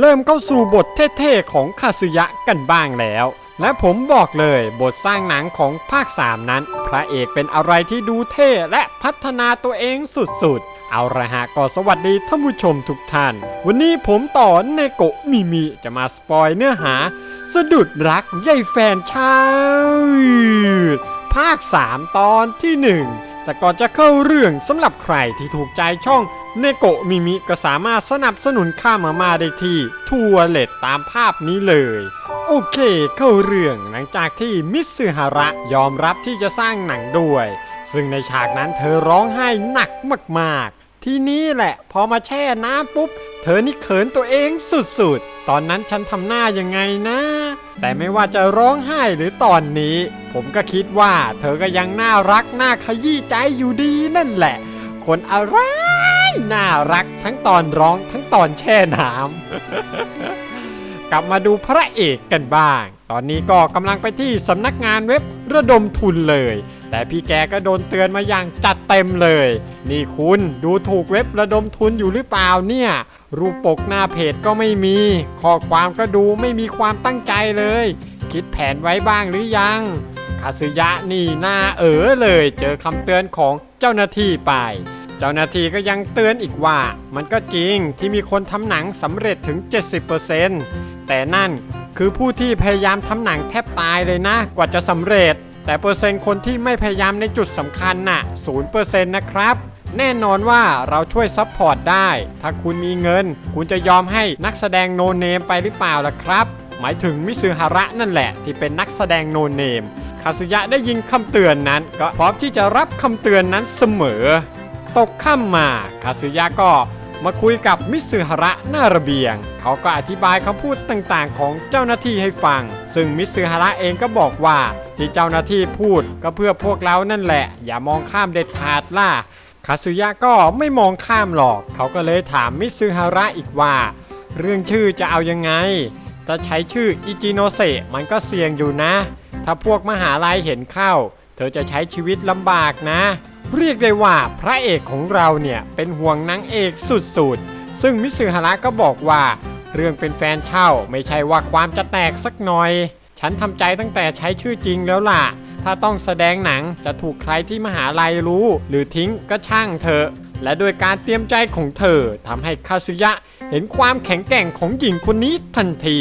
เริ่มเข้าสู่บทเท่ๆของคาสึยะกันบ้างแล้ว และผมบอกเลยบทสร้างหนังของภาค 3 นั้น พระเอกเป็นอะไรที่ดูเท่และพัฒนาตัวเองสุดๆ เอาละฮะก็สวัสดีท่านผู้ชมทุกท่าน วันนี้ผมต่อเนโกะมิมิจะมาสปอยเนื้อหา สะดุดรักใยแฟนชาวภาค 3 ตอนที่ 1 แต่ก่อนจะเข้าเรื่องสำหรับใครที่ถูกใจช่องเนโกะมิมิก็สามารถสนับสนุนค่ามาม่าได้ที่ทัวเลตตามภาพนี้เลย โอเคเข้าเรื่องหลังจากที่มิสซึฮาระยอมรับที่จะสร้างหนังด้วย ซึ่งในฉากนั้นเธอร้องไห้หนักมากๆ ทีนี้แหละพอมาแช่น้ำปุ๊บ เธอนี่เขินตัวเองสุดๆ ตอนนั้นฉันทำหน้ายังไงนะ แต่ไม่ว่าจะร้องไห้หรือตอนนี้ ผมก็คิดว่า เธอก็ยังน่ารักน่าขยี้ใจอยู่ดีนั่นแหละ คนอะไรน่ารักทั้งตอนร้องทั้งตอนแช่น้ำ กลับมาดูพระเอกกันบ้าง ตอนนี้ก็กำลังไปที่สำนักงานเว็บระดมทุนเลย แต่พี่แกก็โดนเตือนมาอย่างจัดเต็มเลย นี่คุณดูถูกเว็บระดมทุนอยู่หรือเปล่าเนี่ย รูปปกหน้าเพจก็ไม่มี ข้อความก็ดูไม่มีความตั้งใจเลย คิดแผนไว้บ้างหรือยังคาสึยะนี่หน้าเอ๋อเลย เจอคำเตือนของเจ้าหน้าที่ไป เจ้าหน้าที่ก็ยังเตือนอีกว่า มันก็จริงที่มีคนทำหนังสำเร็จถึง 70%แต่นั่นคือผู้ที่พยายามทำหนังแทบตายเลยนะ กว่าจะสำเร็จ แต่เปอร์เซ็นต์คนที่ไม่พยายามในจุดสำคัญน่ะ0%นะครับ แน่นอนว่าเราช่วยซัพพอร์ตได้ ถ้าคุณมีเงิน คุณจะยอมให้นักแสดงโนเนมไปหรือเปล่าล่ะครับ หมายถึงมิซึฮาระนั่นแหละ ที่เป็นนักแสดงโนเนม คาสึยะได้ยินคำเตือนนั้น ก็พร้อมที่จะรับคำเตือนนั้นเสมอ ตกค่ำมาคาสึยะก็มาคุยกับมิสึฮาระหน้าระเบียง เขาก็อธิบายคำพูดต่างๆ ของเจ้าหน้าที่ให้ฟัง ซึ่งมิสึฮาระเองก็บอกว่าที่เจ้าหน้าที่พูดก็เพื่อพวกเรานั่นแหละ อย่ามองข้ามเด็ดขาดล่ะ คาสึยะก็ไม่มองข้ามหรอก เขาก็เลยถามมิสึฮาระอีกว่า เรื่องชื่อจะเอายังไง ถ้าใช้ชื่ออิจิโนเซะมันก็เสี่ยงอยู่นะ ถ้าพวกมหาลัยเห็นเข้า เธอจะใช้ชีวิตลำบากนะ เรียกได้ว่าพระเอกของเราเนี่ยเป็นห่วงนางเอกสุดๆ ซึ่งมิสึฮาระก็บอกว่า เรื่องเป็นแฟนเช่าไม่ใช่ว่าความจะแตกสักหน่อย ฉันทำใจตั้งแต่ใช้ชื่อจริงแล้วล่ะ ถ้าต้องแสดงหนังจะถูกใครที่มหาลัยรู้ หรือทิ้งก็ช่างเถอะและโดยการเตรียมใจของเธอทำให้คาซึยะ เห็นความแข็งแกร่งของหญิงคนนี้ทันที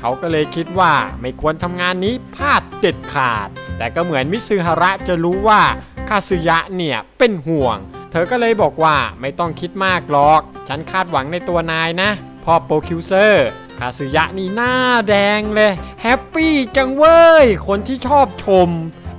เขาก็เลยคิดว่าไม่ควรทำงานนี้พลาดเด็ดขาด แต่ก็เหมือนมิซึฮาระจะรู้ว่าคาซึยะเนี่ยเป็นห่วง เธอก็เลยบอกว่าไม่ต้องคิดมากหรอก ฉันคาดหวังในตัวนายนะพ่อโปรคิวเซอร์ คาซึยะนี่หน้าแดงเลยแฮปปี้จังเว้ย คนที่ชอบชม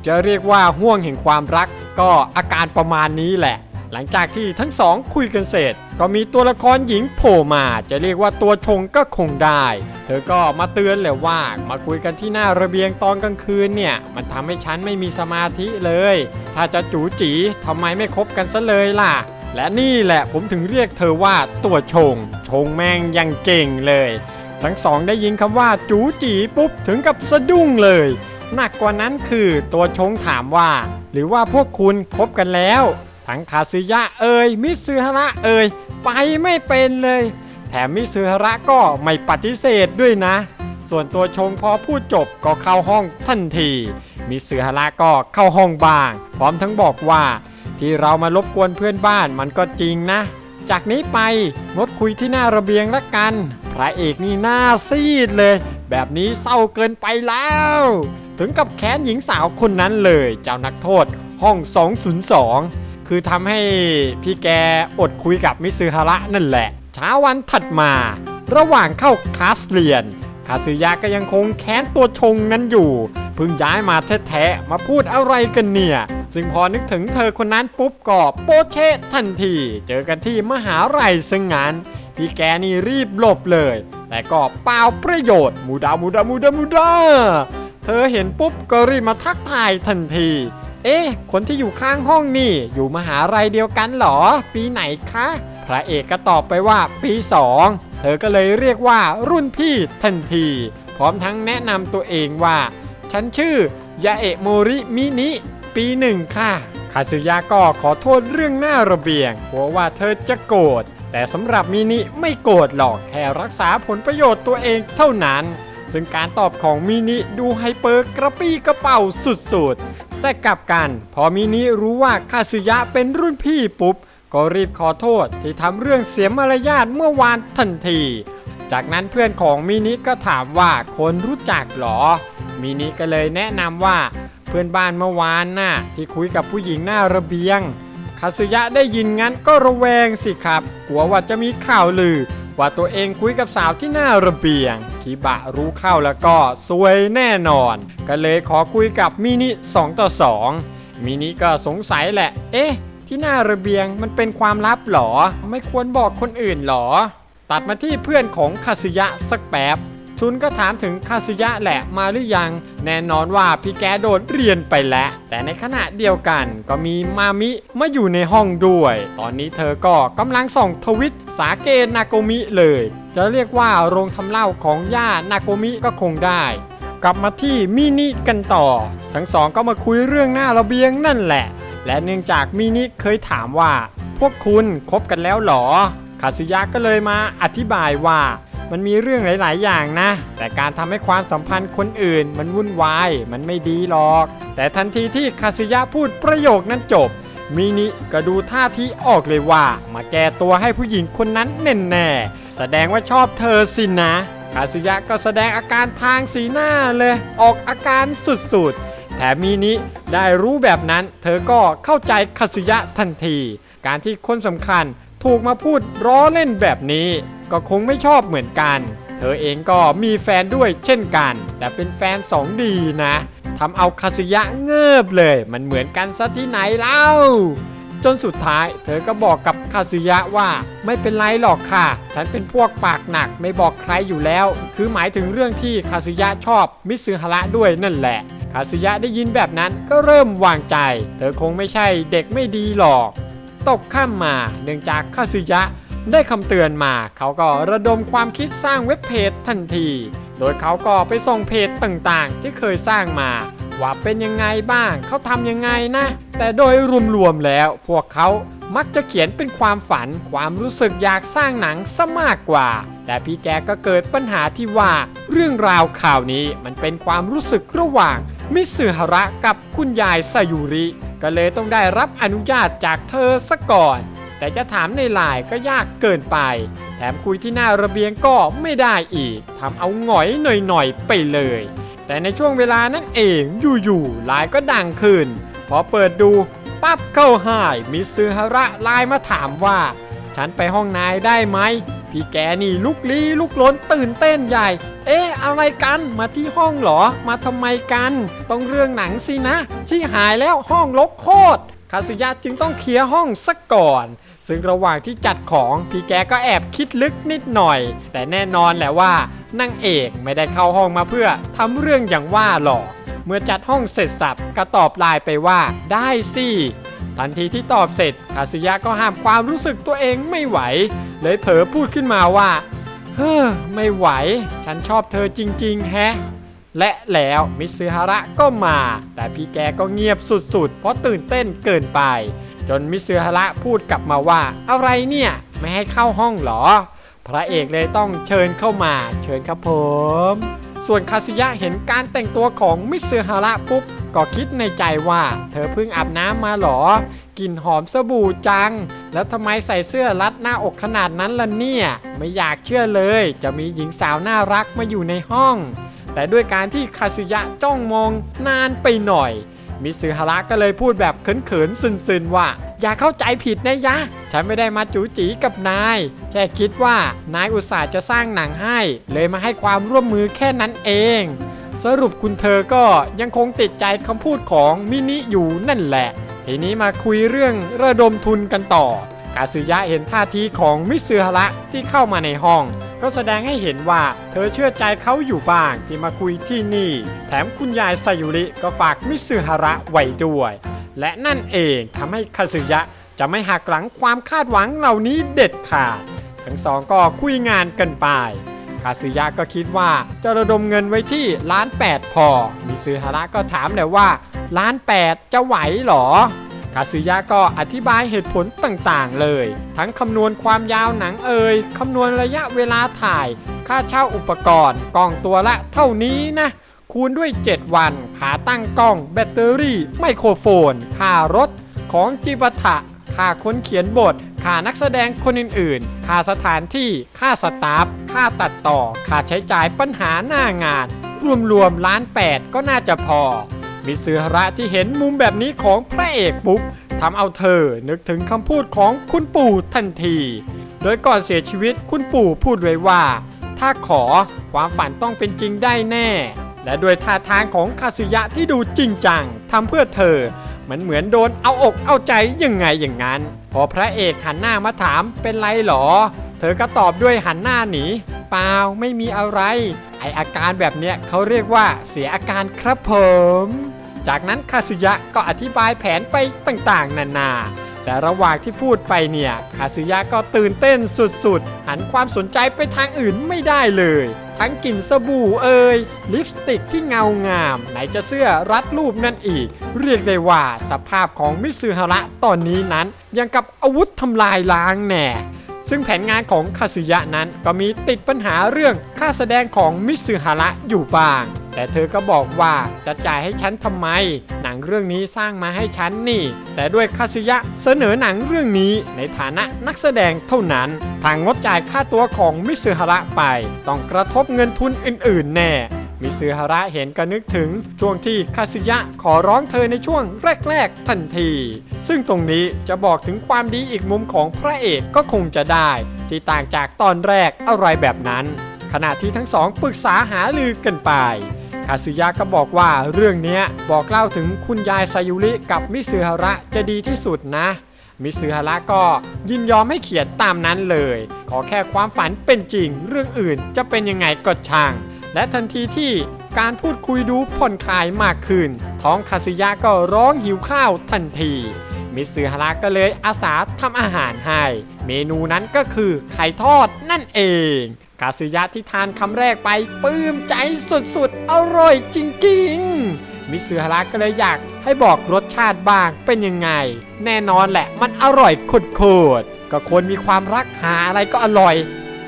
จะเรียกว่าห่วงแห่งความรักก็อาการประมาณนี้แหละ หลังจากที่ทั้งสองคุยกันเสร็จ ก็มีตัวละครหญิงโผล่มา จะเรียกว่าตัวชงก็คงได้ เธอก็มาเตือนเลยว่า มาคุยกันที่หน้าระเบียงตอนกลางคืนเนี่ย มันทำให้ฉันไม่มีสมาธิเลย ถ้าจะจูจีทำไมไม่คบกันซะเลยล่ะและนี่แหละผมถึงเรียกเธอว่าตัวชง ชงแม่งยังเก่งเลย ทั้งสองได้ยินคำว่าจูจีปุ๊บถึงกับสะดุ้งเลยหนักกว่านั้นคือตัวชงถามว่า หรือว่าพวกคุณคบกันแล้ว ทั้งคาซึยะเอ่ยมิซึฮาระเอ่ยไปไม่เป็นเลย แถมมิซึฮาระก็ไม่ปฏิเสธด้วยนะ ส่วนตัวชงพอพูดจบก็เข้าห้องทันที มิซึฮาระก็เข้าห้องบ้าง พร้อมทั้งบอกว่า ที่เรามารบกวนเพื่อนบ้านมันก็จริงนะ จากนี้ไปงดคุยที่หน้าระเบียงละกัน พระเอกนี่หน้าซีดเลย แบบนี้เศร้าเกินไปแล้ว ถึงกับแค้นหญิงสาวคนนั้นเลย เจ้านักโทษห้อง 202 คือทำให้พี่แกอดคุยกับมิซึฮาระนั่นแหละ เช้าวันถัดมา ระหว่างเข้าคลาสเรียน คาซึยะก็ยังคงแค้นตัวชงนั้นอยู่เพิ่งย้ายมาแท้ๆมาพูดอะไรกันเนี่ยซึ่งพอนึกถึงเธอคนนั้นปุ๊บก็โปเชะทันที เจอกันที่มหาลัยซึ่งงาน พี่แกนี่รีบหลบเลย แต่ก็เปล่าประโยชน์มูดามูดามูดามูดาเธอเห็นปุ๊บก็รีบมาทักทายทันที เอ๊ะ คนที่อยู่ข้างห้องนี่ อยู่มหาลัยเดียวกันเหรอ ปีไหนคะ พระเอกก็ตอบไปว่าปีสองเธอก็เลยเรียกว่ารุ่นพี่ทันที พร้อมทั้งแนะนำตัวเองว่า ฉันชื่อยาเอะโมริมินิ ปีหนึ่งค่ะ คาซึยะก็ขอโทษเรื่องหน้าระเบียงกลัวว่าเธอจะโกรธ แต่สำหรับมินิไม่โกรธหรอกแค่รักษาผลประโยชน์ตัวเองเท่านั้น ซึ่งการตอบของมินิดูไฮเปอร์กระปี้กระเป๋าสุดๆ แต่กลับกัน พอมินิรู้ว่าคาสึยะเป็นรุ่นพี่ปุ๊บ ก็รีบขอโทษที่ทำเรื่องเสียมารยาทเมื่อวานทันที จากนั้นเพื่อนของมินิก็ถามว่าคนรู้จักหรอ มินิก็เลยแนะนำว่า เพื่อนบ้านเมื่อวานน่ะที่คุยกับผู้หญิงหน้าระเบียง คาสึยะได้ยินงั้นก็ระแวงสิครับ กลัวว่าจะมีข่าวลือ ว่าตัวเองคุยกับสาวที่หน้าระเบียง คิบะรู้เข้าแล้วก็ซวยแน่นอน ก็เลยขอคุยกับมินิ2ต่อ2มินิก็สงสัยแหละ เอ๊ะ ที่หน้าระเบียงมันเป็นความลับหรอ ไม่ควรบอกคนอื่นหรอ ตัดมาที่เพื่อนของคาสึยะสักแป๊บ ชุนก็ถามถึงคาสึยะแหละมาหรือยัง แน่นอนว่าพี่แกโดดเรียนไปแล้ว แต่ในขณะเดียวกันก็มีมามิมาอยู่ในห้องด้วย ตอนนี้เธอก็กำลังส่องทวิตสาเกนาโกมิเลย จะเรียกว่าโรงทำเหล้าของย่านาโกมิก็คงได้กลับมาที่มินิกันต่อ ทั้งสองก็มาคุยเรื่องหน้าระเบียงนั่นแหละ และเนื่องจากมินิเคยถามว่า พวกคุณคบกันแล้วหรอคาสึยะก็เลยมาอธิบายว่า มันมีเรื่องหลาย ๆ อย่างนะ แต่การทำให้ความสัมพันธ์คนอื่น มันวุ่นวาย มันไม่ดีหรอก แต่ทันทีที่คาสึยะพูดประโยคนั้นจบ มินิก็ดูท่าทีออกเลยว่า มาแก้ตัวให้ผู้หญิงคนนั้นแน่ๆแสดงว่าชอบเธอสินะ คาสึยะก็แสดงอาการทางสีหน้าเลย ออกอาการสุด ๆแถมมินิได้รู้แบบนั้น เธอก็เข้าใจคาสึยะทันที การที่คนสำคัญ ถูกมาพูดล้อเล่นแบบนี้ ก็คงไม่ชอบเหมือนกัน เธอเองก็มีแฟนด้วยเช่นกัน แต่เป็นแฟนสองดีนะทำเอาคาสึยะเงิบเลย มันเหมือนกันซะที่ไหนเล่า จนสุดท้าย เธอก็บอกกับคาสึยะว่าไม่เป็นไรหรอกค่ะ ฉันเป็นพวกปากหนักไม่บอกใครอยู่แล้ว คือหมายถึงเรื่องที่คาสึยะชอบมิซึฮาระด้วยนั่นแหละคาสึยะได้ยินแบบนั้นก็เริ่มวางใจ เธอคงไม่ใช่เด็กไม่ดีหรอก ตกข้ามมา เนื่องจากคาสึยะได้คำเตือนมา เขาก็ระดมความคิดสร้างเว็บเพจทันที โดยเขาก็ไปส่งเพจต่างๆ ที่เคยสร้างมา ว่าเป็นยังไงบ้าง เขาทำยังไงนะ แต่โดยรวมๆแล้ว พวกเขามักจะเขียนเป็นความฝัน ความรู้สึกอยากสร้างหนังซะมากกว่า แต่พี่แกก็เกิดปัญหาที่ว่า เรื่องราวข่าวนี้มันเป็นความรู้สึกระหว่าง มิสึฮาระกับคุณยายซายุริ ก็เลยต้องได้รับอนุญาตจากเธอซะก่อน แต่จะถามในไลน์ก็ยากเกินไป แถมคุยที่หน้าระเบียงก็ไม่ได้อีกทำเอาหงอยหน่อยๆไปเลย แต่ในช่วงเวลานั้นเองอยู่ๆไลน์ก็ดังขึ้น พอเปิดดูปั๊บเข้าหายมิซึฮาระไลน์มาถามว่า ฉันไปห้องนายได้ไหม พี่แกนี่ลุกลี้ลุกลนตื่นเต้นใหญ่ เอ๊ะอะไรกันมาที่ห้องหรอ มาทำไมกัน ต้องเรื่องหนังสินะชี้หายแล้วห้องลกโคตรคาสึยะจึงต้องเคลียร์ห้องซะก่อน ซึ่งระหว่างที่จัดของพี่แกก็แอบคิดลึกนิดหน่อย แต่แน่นอนแหละว่านางเอกไม่ได้เข้าห้องมาเพื่อทำเรื่องอย่างว่าหรอกเมื่อจัดห้องเสร็จสับก็ตอบไลน์ไปว่าได้สิ ทันทีที่ตอบเสร็จคาสึยะก็ห้ามความรู้สึกตัวเองไม่ไหว เลยเผลอพูดขึ้นมาว่า เฮ้อไม่ไหว ฉันชอบเธอจริง ๆ แฮะ และแล้วมิซึฮาระก็มา แต่พี่แกก็เงียบสุดๆ เพราะตื่นเต้นเกินไป จนมิซึฮาระพูดกลับมาว่า อะไรเนี่ย ไม่ให้เข้าห้องเหรอ พระเอกเลยต้องเชิญเข้ามา เชิญครับผม ส่วนคาสึยะเห็นการแต่งตัวของมิซึฮาระปุ๊บ ก็คิดในใจว่า เธอเพิ่งอาบน้ำมาหรอกลิ่นหอมสบู่จัง แล้วทำไมใส่เสื้อรัดหน้าอกขนาดนั้นล่ะเนี่ย ไม่อยากเชื่อเลย จะมีหญิงสาวน่ารักมาอยู่ในห้อง แต่ด้วยการที่คาสึยะจ้องมองนานไปหน่อย มิซึฮาระก็เลยพูดแบบเขินๆซึนๆว่า อย่าเข้าใจผิดนะยะ ฉันไม่ได้มาจูจีกับนาย แค่คิดว่านายอุตส่าห์จะสร้างหนังให้ เลยมาให้ความร่วมมือแค่นั้นเอง สรุปคุณเธอก็ยังคงติดใจคำพูดของมินิอยู่นั่นแหละ ทีนี้มาคุยเรื่องระดมทุนกันต่อ กาซึยะเห็นท่าทีของมิซึฮาระที่เข้ามาในห้อง ก็แสดงให้เห็นว่าเธอเชื่อใจเขาอยู่บ้างที่มาคุยที่นี่ แถมคุณยายซายุริก็ฝากมิซึฮาระไว้ด้วย และนั่นเองทำให้คาซึยะจะไม่หักหลังความคาดหวังเหล่านี้เด็ดขาด ทั้งสองก็คุยงานกันไป คาซึยะก็คิดว่าจะระดมเงินไว้ที่ล้านแปดพอ มิซึฮาระก็ถามเลยว่าล้านแปดจะไหวหรอคาซึยะก็อธิบายเหตุผลต่างๆเลย ทั้งคำนวณความยาวหนังเอ่ยคำนวณระยะเวลาถ่าย ค่าเช่าอุปกรณ์กล้องตัวละเท่านี้นะ คูณด้วย 7 วัน ขาตั้งกล้อง แบตเตอรี่ ไมโครโฟน ค่ารถ ของจิปาถะ ค่าคนเขียนบท ค่านักแสดงคนอื่นๆ ค่าสถานที่ ค่าสตาฟ ค่าตัดต่อ ค่าใช้จ่ายปัญหาหน้างาน รวมๆล้านแปดก็น่าจะพอ มิซึฮาระที่เห็นมุมแบบนี้ของพระเอกปุ๊บทำเอาเธอนึกถึงคำพูดของคุณปู่ทันที โดยก่อนเสียชีวิตคุณปู่พูดไว้ว่า ถ้าขอความฝันต้องเป็นจริงได้แน่ และด้วยท่าทางของคาสึยะที่ดูจริงจังทำเพื่อเธอ มันเหมือนโดนเอาอกเอาใจยังไงอย่างนั้น พอพระเอกหันหน้ามาถามเป็นไรหรอ เธอก็ตอบด้วยหันหน้าหนีเปล่าไม่มีอะไร ไออาการแบบเนี้ยเขาเรียกว่าเสียอาการครับผม จากนั้นคาสึยะก็อธิบายแผนไปต่างๆ นานาแต่ระหว่างที่พูดไปเนี่ยคาสึยะก็ตื่นเต้นสุดๆ หันความสนใจไปทางอื่นไม่ได้เลย ทั้งกลิ่นสบู่เอ่ยลิปสติกที่เงางาม ไหนจะเสื้อรัดรูปนั่นอีก เรียกได้ว่าสภาพของมิซึฮาระตอนนี้นั้น ยังกับอาวุธทำลายล้างแน่ซึ่งแผนงานของคาสึยะนั้นก็มีติดปัญหาเรื่องค่าแสดงของมิซึฮาระอยู่บ้าง แต่เธอก็บอกว่าจะจ่ายให้ฉันทำไม หนังเรื่องนี้สร้างมาให้ฉันนี่ แต่ด้วยคาสึยะเสนอหนังเรื่องนี้ในฐานะนักแสดงเท่านั้น ทางงดจ่ายค่าตัวของมิซึฮาระไป ต้องกระทบเงินทุนอื่น ๆ แน่มิซึฮาระเห็นก็นึกถึงช่วงที่คาสึยะขอร้องเธอในช่วงแรก ๆ ทันที ซึ่งตรงนี้จะบอกถึงความดีอีกมุมของพระเอกก็คงจะได้ ที่ต่างจากตอนแรกอะไรแบบนั้น ขณะที่ทั้งสองปรึกษาหารือกันไป คาสึยะก็บอกว่าเรื่องนี้บอกเล่าถึงคุณยายซายุริกับมิซึฮาระจะดีที่สุดนะ มิซึฮาระก็ยินยอมให้เขียนตามนั้นเลย ขอแค่ความฝันเป็นจริง เรื่องอื่นจะเป็นยังไงก็ช่าง และทันทีที่การพูดคุยดูผ่อนคลายมากขึ้น ท้องคาสึยะก็ร้องหิวข้าวทันทีมิซึฮาระก็เลยอาสาทำอาหารให้ เมนูนั้นก็คือไข่ทอดนั่นเอง คาสึยะที่ทานคำแรกไปปลื้มใจสุดๆ อร่อยจริงๆ มิซึฮาระก็เลยอยากให้บอกรสชาติบ้างเป็นยังไง แน่นอนแหละมันอร่อยโคตรๆก็คนมีความรักหาอะไรก็อร่อย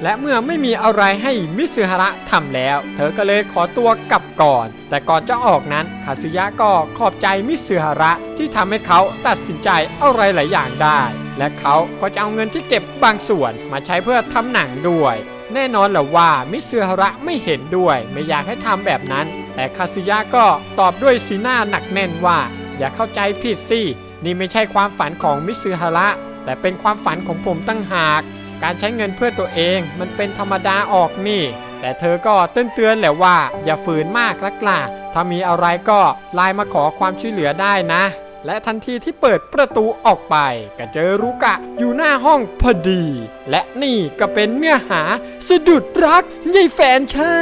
และเมื่อไม่มีอะไรให้มิซึฮาระทำแล้ว เธอก็เลยขอตัวกลับก่อน แต่ก่อนจะออกนั้นคาสึยะก็ขอบใจมิซึฮาระที่ทำให้เขาตัดสินใจอะไรหลายอย่างได้และเขาก็จะเอาเงินที่เก็บบางส่วนมาใช้เพื่อทำหนังด้วย แน่นอนแหละว่ามิซึฮาระไม่เห็นด้วย ไม่อยากให้ทำแบบนั้น แต่คาสึยะก็ตอบด้วยสีหน้าหนักแน่นว่า อย่าเข้าใจผิดสินี่ไม่ใช่ความฝันของมิซึฮาระ แต่เป็นความฝันของผมตั้งหาก การใช้เงินเพื่อตัวเองมันเป็นธรรมดาออกนี่ แต่เธอก็เตือนเตือนๆแหละว่า อย่าฝืนมากลักล่ะถ้ามีอะไรก็ไลน์มาขอความช่วยเหลือได้นะ และทันทีที่เปิดประตูออกไป ก็เจอรุกะอยู่หน้าห้องพอดี และนี่ก็เป็นเนื้อหาสะดุดรักยายแฟนชา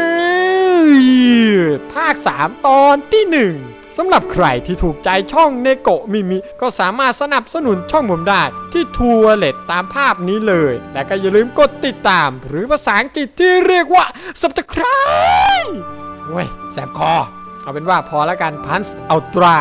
ยภาค 3 ตอนที่หนึ่งสำหรับใครที่ถูกใจช่องเนโกะมิมิ ก็สามารถสนับสนุนช่องผมได้ ที่ทัวร์เลตตามภาพนี้เลย และก็อย่าลืมกดติดตาม หรือภาษาอังกฤษที่เรียกว่า subscribe เว้ย แสบคอ เอาเป็นว่าพอแล้วกันพันส์อัลตรา